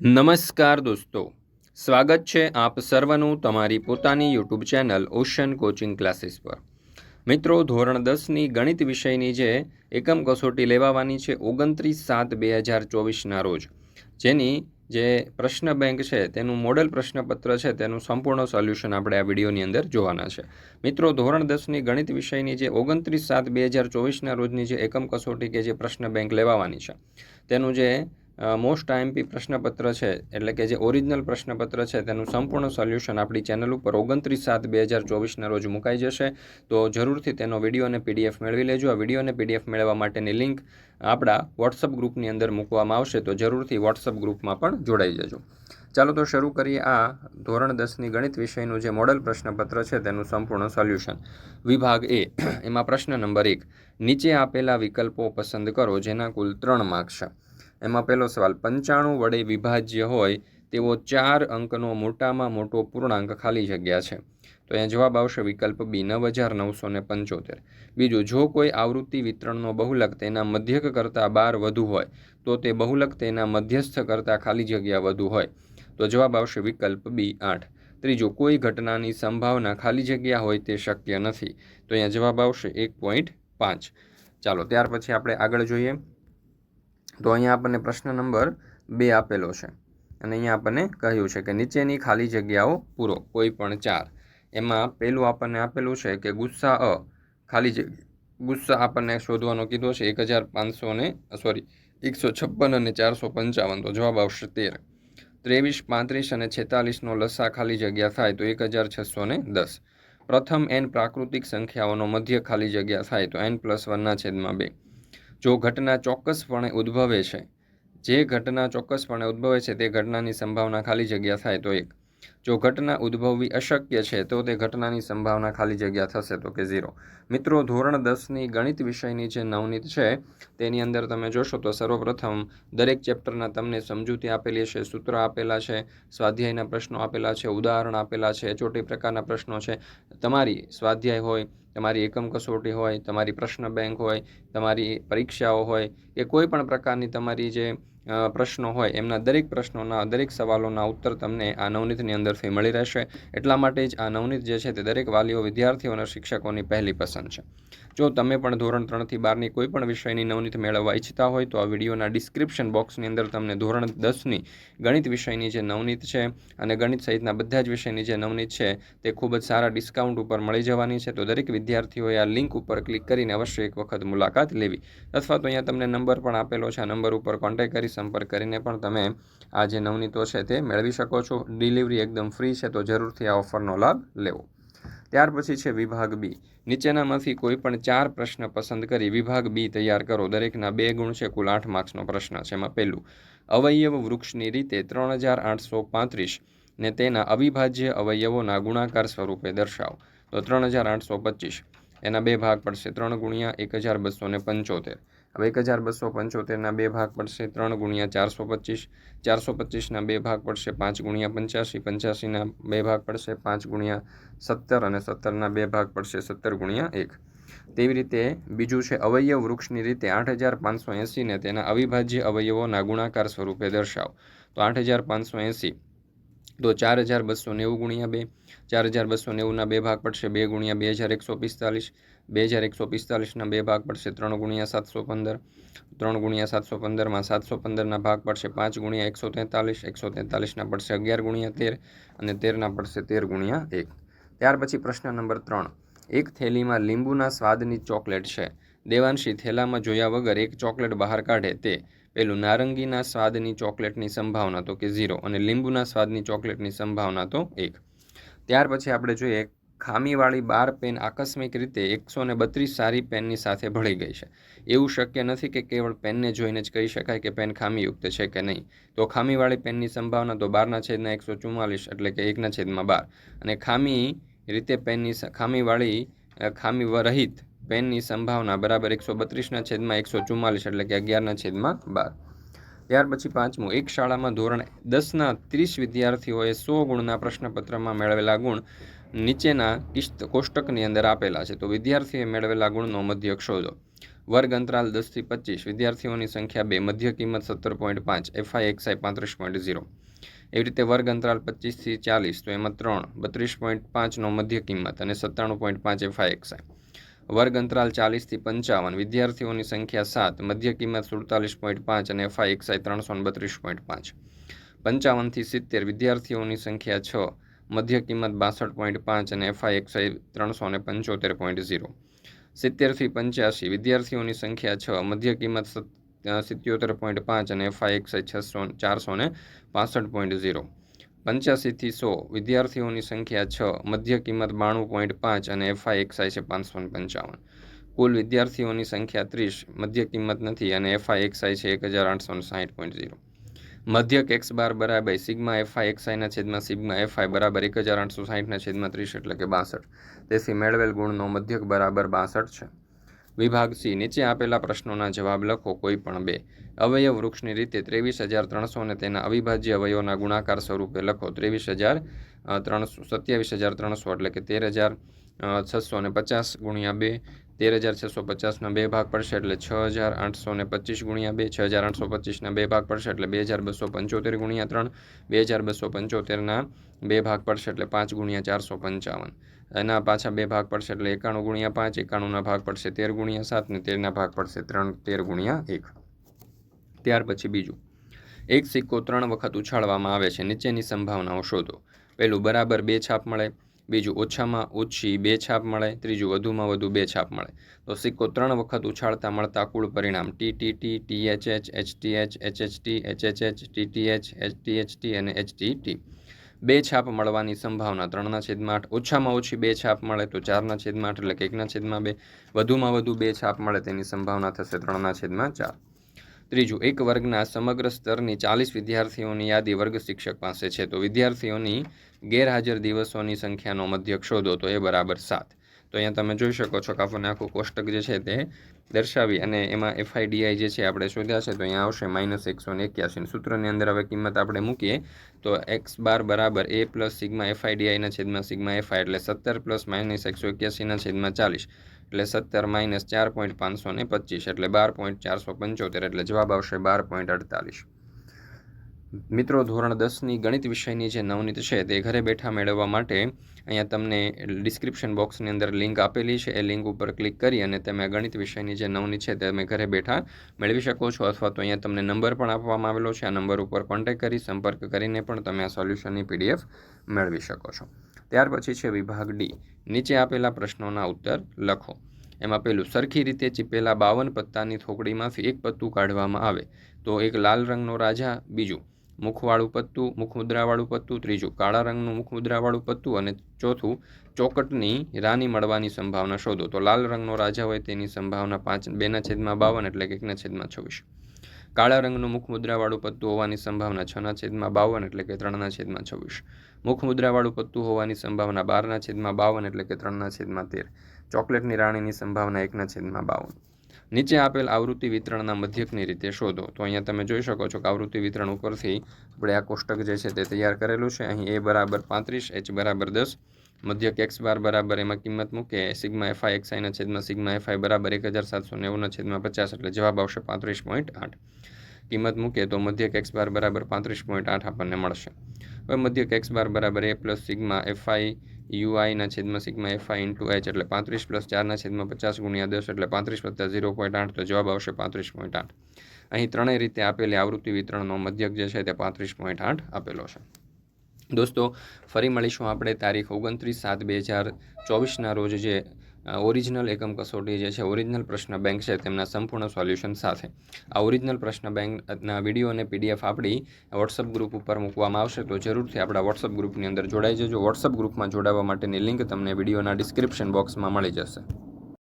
નમસ્કાર દોસ્તો. સ્વાગત છે આપ સર્વનું તમારી પોતાની YouTube channel Ocean coaching classes પર. મિત્રો, ધોરણ દસની ગણિત વિષયની જે એકમ કસોટી લેવાવાની છે ઓગણત્રીસ સાત બે હજાર ચોવીસના રોજ. જેની જે પ્રશ્ન બેંક છે, તેનું મોડેલ પ્રશ્નપત્ર છે, તેનું સંપૂર્ણ સોલ્યુશન આપણે આ વિડીયોની અંદર જોવાના છે. મિત્રો, ધોરણ દસની ગણિત વિષયની જે ઓગણત્રીસ સાત બે હજાર ચોવીસના રોજની જે એકમ કસોટી કે જે પ્રશ્ન બેંક લેવાવાની છે, તેનું જે મોસ્ટ આઈએમપી પ્રશ્નપત્ર છે, એટલે કે જે ઓરિજિનલ પ્રશ્નપત્ર છે, તેનું સંપૂર્ણ સોલ્યુશન આપણી ચેનલ ઉપર ઓગણત્રીસ સાત બે હજાર ચોવીસના રોજ મુકાઈ જશે. તો જરૂરથી તેનો વીડિયો અને પીડીએફ મેળવી લેજો. આ વીડિયો અને પીડીએફ મેળવવા માટેની લિંક આપણા વોટ્સઅપ ગ્રુપની અંદર મૂકવામાં આવશે. તો જરૂરથી વોટ્સઅપ ગ્રુપમાં પણ જોડાઈ જજો. ચાલો તો શરૂ કરીએ આ ધોરણ દસની ગણિત વિષયનું જે મોડલ પ્રશ્નપત્ર છે, તેનું સંપૂર્ણ સોલ્યુશન વિભાગ એ, એમાં પ્રશ્ન નંબર એક. નીચે આપેલા વિકલ્પો પસંદ કરો, જેના કુલ ત્રણ માર્ક્સ છે. એમાં પહેલો સવાલ, પંચાણું વડે વિભાજ્ય હોય તેવો ચાર અંકનો મોટામાં મોટો પૂર્ણાંક ખાલી જગ્યા છે. તો અહીંયા જવાબ આવશે વિકલ્પ બી નવ હજાર નવસો ને પંચોતેર. બીજું, જો કોઈ આવૃત્તિ વિતરણનો બહુલક તેના મધ્યક કરતાં બાર વધુ હોય, તો તે બહુલક તેના મધ્યસ્થ કરતાં ખાલી જગ્યા વધુ હોય. તો જવાબ આવશે વિકલ્પ બી, આઠ. ત્રીજું, કોઈ ઘટનાની સંભાવના ખાલી જગ્યા હોય તે શક્ય નથી. તો અહીંયા જવાબ આવશે એક પોઈન્ટ પાંચ. ચાલો, ત્યાર પછી આપણે આગળ જોઈએ. તો અહીંયા આપણને પ્રશ્ન નંબર બે આપેલો છે. અને અહીંયા આપણને કહ્યું છે કે નીચેની ખાલી જગ્યાઓ પૂરો, કોઈ પણ ચાર. એમાં પહેલું આપણને આપેલું છે કે ગુસ્સા અ, ખાલી જગ્યા ગુસ્સા આપણને શોધવાનો કીધો છે એક હજાર પાંચસો ને, સોરી, એકસો છપ્પન અને ચારસો પંચાવન. તો જવાબ આવશે તેર. ત્રેવીસ, પાંત્રીસ અને છેતાલીસનો લસા ખાલી જગ્યા થાય તો એક હજાર છસો ને દસ. પ્રથમ એન પ્રાકૃતિક સંખ્યાઓનો મધ્ય ખાલી જગ્યા થાય તો એન પ્લસ વનના છેદમાં બે. જો ઘટના ચોક્કસપણે ઉદ્ભવે છે, જે ઘટના ચોક્કસપણે ઉદ્ભવે છે તે ઘટનાની સંભાવના ખાલી જગ્યા થાય તો એક. જો ઘટના ઉદ્ભવવી અશક્ય છે, તો તે ઘટનાની સંભાવના ખાલી જગ્યા થશે તો કે ઝીરો. મિત્રો, ધોરણ દસની ગણિત વિષયની જે નવનીત છે, તેની અંદર તમે જોશો તો સર્વપ્રથમ દરેક ચેપ્ટરના તમને સમજૂતી આપેલી છે, સૂત્ર આપેલા છે, સ્વાધ્યાયના પ્રશ્નો આપેલા છે, ઉદાહરણ આપેલા છે એચોટી પ્રકારના પ્રશ્નો છે. તમારી સ્વાધ્યાય હોય, તમારી એકમ કસોટી હોય, તમારી પ્રશ્ન બેંક હોય, તમારી પરીક્ષાઓ હોય કે કોઈ પણ પ્રકારની તમારી જે પ્રશ્નો હોય, એમના દરેક પ્રશ્નોના, દરેક સવાલોના ઉત્તર તમને આ નવનીતની અંદરથી મળી રહેશે. એટલા માટે જ આ નવનીત જે છે તે દરેક વાલીઓ, વિદ્યાર્થીઓ અને શિક્ષકોની પહેલી પસંદ છે. જો તમે પણ ધોરણ ત્રણથી બારની કોઈ પણ વિષયની નવનીત મેળવવા ઈચ્છતા હોય, તો આ વિડીયોના ડિસ્ક્રિપ્શન બોક્સની અંદર તમને ધોરણ દસની ગણિત વિષયની જે નવનીત છે અને ગણિત સહિતના બધા જ વિષયની જે નવનીત છે તે ખૂબ જ સારા ડિસ્કાઉન્ટ ઉપર મળી જવાની છે. તો દરેક વિદ્યાર્થીઓએ આ લિંક ઉપર ક્લિક કરીને અવશ્ય એક વખત મુલાકાત લેવી. અથવા તો અહીંયા તમને નંબર પણ આપેલો છે. આ નંબર ઉપર કોન્ટેક્ટ કરી સંપર્ક કરીને પણ તમે આ જે નવનીતો છે તે મેળવી શકો છો. ડિલિવરી એકદમ ફ્રી છે તો જરૂરથી આ ઓફરનો લાભ લેવો. ત્યાર પછી છે વિભાગ બી. નીચેનામાંથી કોઈ પણ ચાર પ્રશ્ન પસંદ કરી વિભાગ બી તૈયાર કરો. દરેકના બે ગુણ છે, કુલ આઠ માર્ક્સનો પ્રશ્ન છે. એમાં પહેલું, અવયવ વૃક્ષની રીતે ત્રણ હજાર આઠસો પાંત્રીસ ને તેના અવિભાજ્ય અવયવોના ગુણાકાર સ્વરૂપે દર્શાવો. તો ત્રણ હજાર આઠસો પચીસ. એના બે ભાગ પડશે. ત્રણ ગુણ્યા એક હજાર બસો ને પંચોતેર. એક હજાર બસો પંચોતેરના બે ભાગ પડશે ત્રણ ગુણ્યા ચારસો પચીસ. ચારસો પચીસના બે ભાગ પડશે પાંચ ગુણ્યા પંચ્યાસી. પંચ્યાસીના બે ભાગ પડશે પાંચ ગુણ્યા સત્તર અને સત્તરના બે ભાગ પડશે સત્તર ગુણ્યા એક. તેવી રીતે બીજું છે અવયવ વૃક્ષની રીતે આઠ હજાર પાંચસો એંસીને તેના અવિભાજ્ય અવયવોના ગુણાકાર સ્વરૂપે દર્શાવો. તો આઠ હજાર પાંચસો એંસી. તો ચાર હજાર બસો નેવું ગુણ્યા બે. ચાર હજાર બસો નેવુંના બે ભાગ પડશે બે ગુણ્યા બે હજાર એકસો પિસ્તાલીસ. બે હજાર એકસો પિસ્તાલીસના બે ભાગ પડશે ત્રણ ગુણ્યા સાતસો પંદર. ત્રણ ગુણ્યા સાતસો પંદરમાં સાતસો પંદરના ભાગ પડશે પાંચ ગુણ્યા એકસો તેતાલીસ. એકસો તેતાલીસના પડશે અગિયાર ગુણ્યા તેર અને તેરના પડશે તેર ગુણ્યા એક. ત્યાર પછી પ્રશ્ન નંબર ત્રણ. એક થેલીમાં લીંબુના સ્વાદની ચોકલેટ છે. દેવાંશી થેલામાં જોયા વગર એક ચોકલેટ બહાર કાઢે તે. પેલું નારંગીના સ્વાદની ચોકલેટની સંભાવના તો કે ઝીરો અને લીંબુના સ્વાદની ચોકલેટની સંભાવના તો એક. ત્યાર પછી આપણે જોઈએ ખામીવાળી બાર પેન આકસ્મિક રીતે એકસો ને બત્રીસ સારી પેનની સાથે ભળી ગઈ છે. એવું શક્ય નથી કે કેવળ પેનને જોઈને જ કહી શકાય કે પેન ખામીયુક્ત છે કે નહીં. તો ખામીવાળી પેનની સંભાવના તો બારના છેદના એકસો ચુમ્માલીસ એટલે કે એકના છેદમાં બાર. અને ખામી રીતે પેનની ખામીવાળી ખામી રહિત પેનની સંભાવના બરાબર એકસો બત્રીસના છેદમાં એકસો ચુમ્માલીસ એટલે કે અગિયારના છેદમાં બાર. ત્યાર પછી પાંચમું, એક શાળામાં ધોરણ દસના ત્રીસ વિદ્યાર્થીઓએ સો ગુણના પ્રશ્નપત્રમાં મેળવેલા ગુણ નીચેના કોષ્ટકની અંદર આપેલા છે. તો વિદ્યાર્થીએ મેળવેલા ગુણનો મધ્યક શોધો વર્ગ અંતરાલ દસથી પચીસ. વિદ્યાર્થીઓની સંખ્યા બે. મધ્ય કિંમત સત્તર પોઈન્ટ પાંચ. એફઆઈ એક્સઆઈ પાંત્રીસ પોઈન્ટ ઝીરો. એવી રીતે વર્ગ અંતરાલ પચીસથી ચાલીસ. તો એમાં ત્રણ. બત્રીસ પોઈન્ટ પાંચનો મધ્ય કિંમત અને સત્તાણું પોઈન્ટ પાંચ એફઆઈ એક્સઆઈ. વર્ગ અંતરાલ ચાલીસથી પંચાવન. વિદ્યાર્થીઓની સંખ્યા સાત. મધ્ય કિંમત સુડતાલીસ પોઈન્ટ પાંચ અને એફઆઈ એક્સઆઈ ત્રણસો બત્રીસ પોઈન્ટ પાંચ. પંચાવનથી સિત્તેર. વિદ્યાર્થીઓની સંખ્યા છ. મધ્ય કિંમત બાસઠ પોઈન્ટ પાંચ અને એફઆઈ એક્સઆઈ ત્રણસો ને પંચોતેર પોઈન્ટ ઝીરો સિત્તેરથી પંચ્યાસી વિદ્યાર્થીઓની સંખ્યા છ, મધ્ય કિંમત સિત્યોતેર પોઈન્ટ પાંચ અને એફઆઈ એક્સઆઈ છસો ચારસો ને પાસઠ પોઈન્ટ ઝીરો પંચ્યાસીથી સો વિદ્યાર્થીઓની સંખ્યા છ, મધ્ય કિંમત બાણું પોઈન્ટ પાંચ અને એફઆઈ એક્સઆઈ છે પાંચસો પંચાવન. કુલ વિદ્યાર્થીઓની સંખ્યા ત્રીસ, મધ્ય કિંમત નથી અને એફઆઈ એક્સઆઈ છે એક હજાર આઠસો સાહીઠ પોઈન્ટ ઝીરો મધ્યક એક્સ બાર બરાબર સિગ્મા એફઆઈ એક્સઆઈના છેદમાં સિગ્મા એફઆઈ બરાબર એક હજાર આઠસો સાહીઠના છેદમાં ત્રીસ એટલે કે બાસઠ. તેથી મેળવેલ ગુણનો મધ્યક બરાબર બાસઠ છે. વિભાગ સી, નીચે આપેલા પ્રશ્નોના જવાબ લખો કોઈ પણ બે. અવયવ વૃક્ષની રીતે ત્રેવીસ હજાર ત્રણસો અને તેના અવિભાજ્ય અવયવોના ગુણાકાર સ્વરૂપે લખો. ત્રેવીસ હજાર ત્રણસો, સત્યાવીસ હજાર ત્રણસો એટલે કે તેર હજાર છસો ને પચાસ ગુણ્યા બે તેર હજાર છસો પચાસના બે ભાગ પડશે એટલે છ હજાર આઠસો ને પચીસ ગુણ્યા બે, છ હજાર આઠસો પચીસના બે ભાગ પડશે એટલે બે હજાર બસો પંચોતેર ગુણ્યા ત્રણ, બે હજાર બસો પંચોતેરના બે ભાગ પડશે એટલે પાંચ ગુણ્યા ચારસો પંચાવન. એના પાછા બે ભાગ પડશે એટલે એકાણું ગુણ્યા પાંચ, એકાણુંના ભાગ પડશે તેર ગુણ્યા સાત ને તેરના ભાગ પડશે ત્રણ, તેર ગુણ્યા એક. ત્યાર પછી બીજું. એક સિક્કો ત્રણ વખત ઉછાળવામાં આવે છે, નીચેની સંભાવનાઓ શોધો. પહેલું, બરાબર બે છાપ મળે. બીજું ઓછામાં ઓછી બે છાપ મળે, ત્રીજું વધુમાં વધુ બે છાપ મળે. તો સિક્કો ત્રણ વખત ઉછાળતા મળતા કુલ પરિણામ T T T T H H H T H H H T H H H T T H H T H T અને એચ ટી ટી બે છાપ મળવાની સંભાવના ત્રણના છેદમાં આઠ. ઓછામાં ઓછી બે છાપ મળે તો ચારના છેદમાં આઠ એટલે કે એકના છેદમાં બે. વધુમાં વધુ બે છાપ મળે તેની સંભાવના થશે ત્રણના છેદમાં ચાર. ત્રીજું, એક વર્ગના સમગ્ર સ્તરની ચાલીસ વિદ્યાર્થીઓની યાદી વર્ગ શિક્ષક પાસે છે. તો વિદ્યાર્થીઓની ગેરહાજર દિવસોની સંખ્યાનો મધ્યક શોધો, તો એ બરાબર સાત. તો અહીંયા તમે જોઈ શકો છો કે આપણને આખું કોષ્ટક જે છે તે દર્શાવી અને એમાં એફઆઈડીઆઈ જે છે આપણે શોધ્યા છે. તો અહીંયા આવશે માઇનસ એકસો ને એક્યાસી. સૂત્રની અંદર હવે કિંમત આપણે મૂકીએ, તો એક્સ બાર બરાબર એ પ્લસ સિગ્મા એફઆઈડીઆઈના છેદમાં સિગ્મા એફઆઈ, એટલે સત્તર પ્લસ માઇનસ એકસો એક્યાસીના છેદમાં ચાલીસ. એટલે સત્તર માઇનસ ચાર પોઈન્ટ પાંચસો ને પચીસ એટલે બાર પોઈન્ટ ચારસો પંચોતેર એટલે જવાબ આવશે બાર પોઈન્ટ અડતાલીસ. મિત્રો, ધોરણ દસની ગણિત વિષયની જે નવનીત છે તે ઘરે બેઠા મેળવવા માટે અહીંયા તમને ડિસ્ક્રિપ્શન બોક્સની અંદર લિંક આપેલી છે. એ લિંક ઉપર ક્લિક કરી અને તમે ગણિત વિષયની જે નવનીત છે તે તમે ઘરે બેઠા મેળવી શકો છો અથવા તો અહીંયા તમને નંબર પણ આપવામાં આવેલો છે. આ નંબર ઉપર કોન્ટેક્ટ કરી સંપર્ક કરીને પણ તમે આ સોલ્યુશનની પીડીએફ મેળવી શકો છો. ત્યાર પછી છે વિભાગ ડી. નીચે આપેલા પ્રશ્નોના ઉત્તર લખો. એમાં પેલું, સરખી રીતે ચીપેલા બાવન પત્તાની થોકડીમાંથી એક પત્તું કાઢવામાં આવે. તો એક લાલ રંગનો રાજા, બીજું મુખવાળું પત્તું, મુખમુદ્રાવાળું પત્તું, ત્રીજું કાળા રંગનું મુખમુદ્રાવાળું પત્તું અને ચોથું ચોકટની રાની મળવાની સંભાવના શોધો. તો લાલ રંગનો રાજા હોય તેની સંભાવના પાંચ, બેના છેદમાં બાવન એટલે કે એકના છેદમાં છવ્વીસ. કાળા રંગનું મુખમુદ્રાવાળું પત્તું હોવાની સંભાવના છના છેદમાં બાવન એટલે કે ત્રણના છેદમાં છવ્વીસ. મુખમુદ્રાવાળું પત્તું હોવાની સંભાવના બારના છેદમાં બાવન એટલે કે ત્રણના છેદમાં તેર. ચોકલેટની રાણીની સંભાવના એકના છેદમાં બાવન. નીચે આપેલ આવૃત્તિ વિતરણના મધ્યકની રીતે શોધો. તો અહીંયા તમે જોઈ શકો છો કે આવૃત્તિ વિતરણ ઉપરથી આપણે આ કોષ્ટક જે છે તે તૈયાર કરેલું છે. અહીં એ બરાબર પાંત્રીસ, એચ બરાબર દસ. મધ્યક એક્સ બાર બરાબર એમાં કિંમત મૂકે. સિગ્મા એફઆઈ એક્સઆઈના છેદમાં સિગ્મા એફઆઈ બરાબર એક હજાર સાતસો નેવુંના છેદમાં પચાસ એટલે જવાબ આવશે પાંત્રીસ પોઈન્ટ આઠ. કિંમત મૂકે તો મધ્યક એક્સ બાર બરાબર પાંત્રીસ પોઈન્ટ આઠ આપણને મળશે. હવે મધ્યક એક્સ બાર બરાબર A plus sigma f i યુઆઈના છેદમાં સિગ્મા એફઆઈ ઇન્ટુ એચ એટલે પાંત્રીસ પ્લસ ચારના છેદમાં પચાસ ગુણ્યા દસ એટલે પાંત્રીસ વત્તા ઝીરો પોઈન્ટ આઠ, તો જવાબ આવશે પાંત્રીસ પોઈન્ટ આઠ. અહીં ત્રણેય રીતે આપેલી આવૃત્તિ વિતરણનો મધ્યક જે છે તે પાંત્રીસ પોઈન્ટ આઠ આપેલો છે. દોસ્તો, ફરી મળીશું આપણે તારીખ ઓગણત્રીસ સાત બે હજાર ચોવીસના રોજ જે ઓરિજિનલ એકમ કસોટી જે છે, ઓરિજિનલ પ્રશ્ન બેંક છે, તેમના સંપૂર્ણ સોલ્યુશન સાથે. આ ઓરિજિનલ પ્રશ્ન બેંકના વીડિયો અને પીડીએફ આપણી વોટ્સઅપ ગ્રુપ ઉપર મૂકવામાં આવશે, તો જરૂરથી આપણા વોટ્સઅપ ગ્રુપની અંદર જોડાઈ જજો. વોટ્સઅપ ગ્રુપમાં જોડાવા માટેની લિંક તમને વિડીયોના ડિસ્ક્રિપ્શન બોક્સમાં મળી જશે.